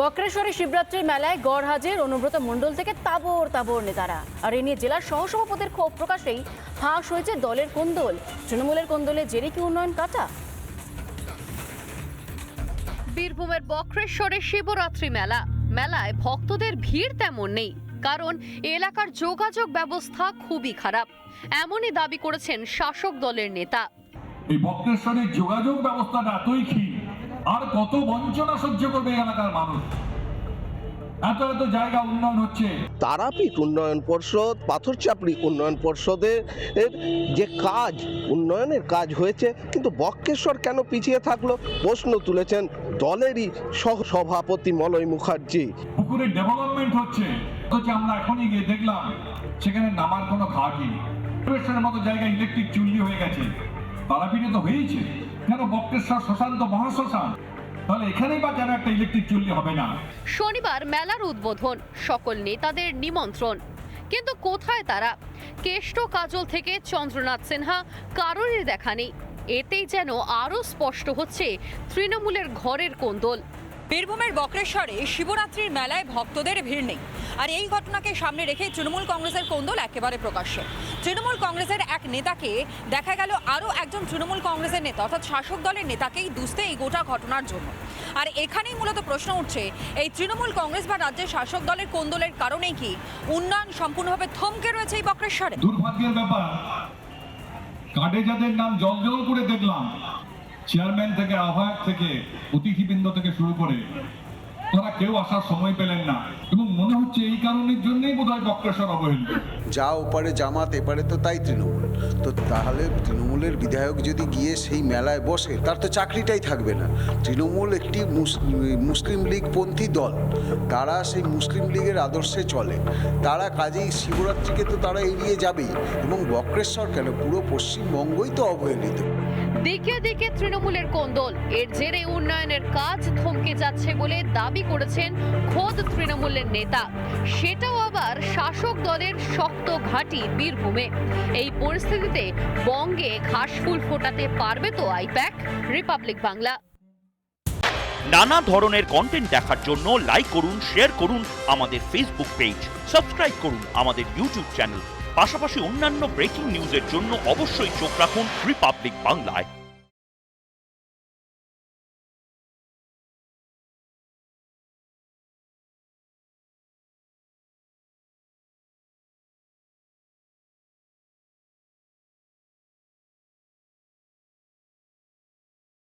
বক্রেশ্বরে শিবরাত্রির মেলায় গড় হাজির অনুব্রত মণ্ডল থেকে তাবর তাবর নেতারা। আর এ নিয়ে জেলার সহসভাপতির ক্ষোভ প্রকাশেই ফাঁস হয়েছে দলের কোন্দল। তৃণমূলের কোন্দলে জেরে কি উন্নয়ন কাটা? বীরভূমের বক্রেশ্বরে শিবরাত্রি মেলা। মেলায় ভক্তদের ভিড় তেমন নেই কারণ এলাকার যোগাযোগ ব্যবস্থা খুবই খারাপ। এমনই দাবি করেছেন শাসক দলের নেতা। এই বক্রেশ্বরের যোগাযোগ ব্যবস্থাটা এতই ক্ষীণ আর কত বঞ্চনা সহ্য করবে এলাকার মানুষ? এত এত জায়গা উন্নয়ন হচ্ছে। তারাপীঠ উন্নয়ন পর্ষদ পাথরচাপড়ি উন্নয়ন পর্ষদের এর যে কাজ উন্নয়নের কাজ হয়েছে কিন্তু বক্রেশ্বর কেন পিছিয়ে থাকল? প্রশ্ন তুলেছেন দলেরই সহ সভাপতি মলয় মুখার্জি। পুকুরের ডেভেলপমেন্ট হচ্ছে। অথচ আমরা এখনই গিয়ে দেখলাম সেখানে নামার কোনো ঘাটই নেই। মতো জায়গায় ইলেকট্রিক চুল্লি হয়ে গেছে। তারাপীঠে তো হয়েছে কেন বক্রেশ্বর শ্মশান তো মহাশ্মশান তাহলে এখানেই বা কেন একটা ইলেকট্রিক চুল্লি হবে না? শনিবার মেলার উদ্বোধন সকল নেতাদের নিমন্ত্রণ। কিন্তু কোথায় তারা? কেষ্ট কাজল থেকে চন্দ্রনাথ সিনহা কারোরই দেখা নেই। এতেই যেন আরও স্পষ্ট হচ্ছে তৃণমূলের ঘরের কোন্দল। বীরভূমের বক্রেশ্বরে শিবরাত্রির মেলায় ভক্তদের ভিড় নেই। আর এই ঘটনাকে সামনে রেখে তৃণমূল কংগ্রেসের কোন্দল একেবারে প্রকাশ্যে। তৃণমূল কংগ্রেসের এক নেতাকে দেখা গেল আরও একজন তৃণমূল কংগ্রেসের নেতা, অর্থাৎ শাসক দলের নেতাকেই দুষতে এই গোটা ঘটনার জন্য। আর এখানেই মূলত প্রশ্ন উঠছে, এই তৃণমূল কংগ্রেস বা রাজ্যের শাসক দলের কোন্দলের কারণেই কি উন্নয়ন সম্পূর্ণভাবে থমকে রয়েছে এই বক্রেশ্বরে? দুর্ভাগ্যের ব্যাপার যাদের নাম জল করে দেখলাম। চেয়ারম্যান থেকে, আহ্বায়ক থেকে, অতিথিবৃন্দ থেকে শুরু করে তারা কেউ আসার সময় পেলেন না। এবং মনে হচ্ছে এই কারণের জন্যই বোধহয় বক্রেশ্বর অবহেলিত। যা ওপারে জামাত এপারে তো তাই তৃণমূল। তো তাহলে তৃণমূলের বিধায়ক যদি গিয়ে সেই মেলায় বসে তার তো চাকরিটাই থাকবে না। তৃণমূল একটি মুসলিম লীগ পন্থী দল। তারা সেই মুসলিম লীগের আদর্শে চলে। তারা কাজেই শিবরাত্রিকে তো তারা এড়িয়ে যাবেই। এবং বক্রেশ্বর কেন? পুরো পশ্চিমবঙ্গই তো অবহেলিত। দিকে দিকে তৃণমূলের কোন্দল। এর জেরে উন্নয়নের কাজ থমকে যাচ্ছে বলে দাবি করেছেন খোদ তৃণমূলের নেতা। সেটাও আবার শাসক দলের শক্ত ঘাঁটি বীরভূমে। এই পরিস্থিতিতে বঙ্গে ঘাসফুল ফোটাতে পারবে তো আইপ্যাক? রিপাবলিক বাংলা। নানা ধরনের কন্টেন্ট দেখার জন্য লাইক করুন শেয়ার করুন আমাদের ফেসবুক পেজ সাবস্ক্রাইব করুন আমাদের ইউটিউব চ্যানেল পাশাপাশি অন্যান্য ব্রেকিং নিউজের জন্য অবশ্যই চোখ রাখুন রিপাবলিক বাংলায়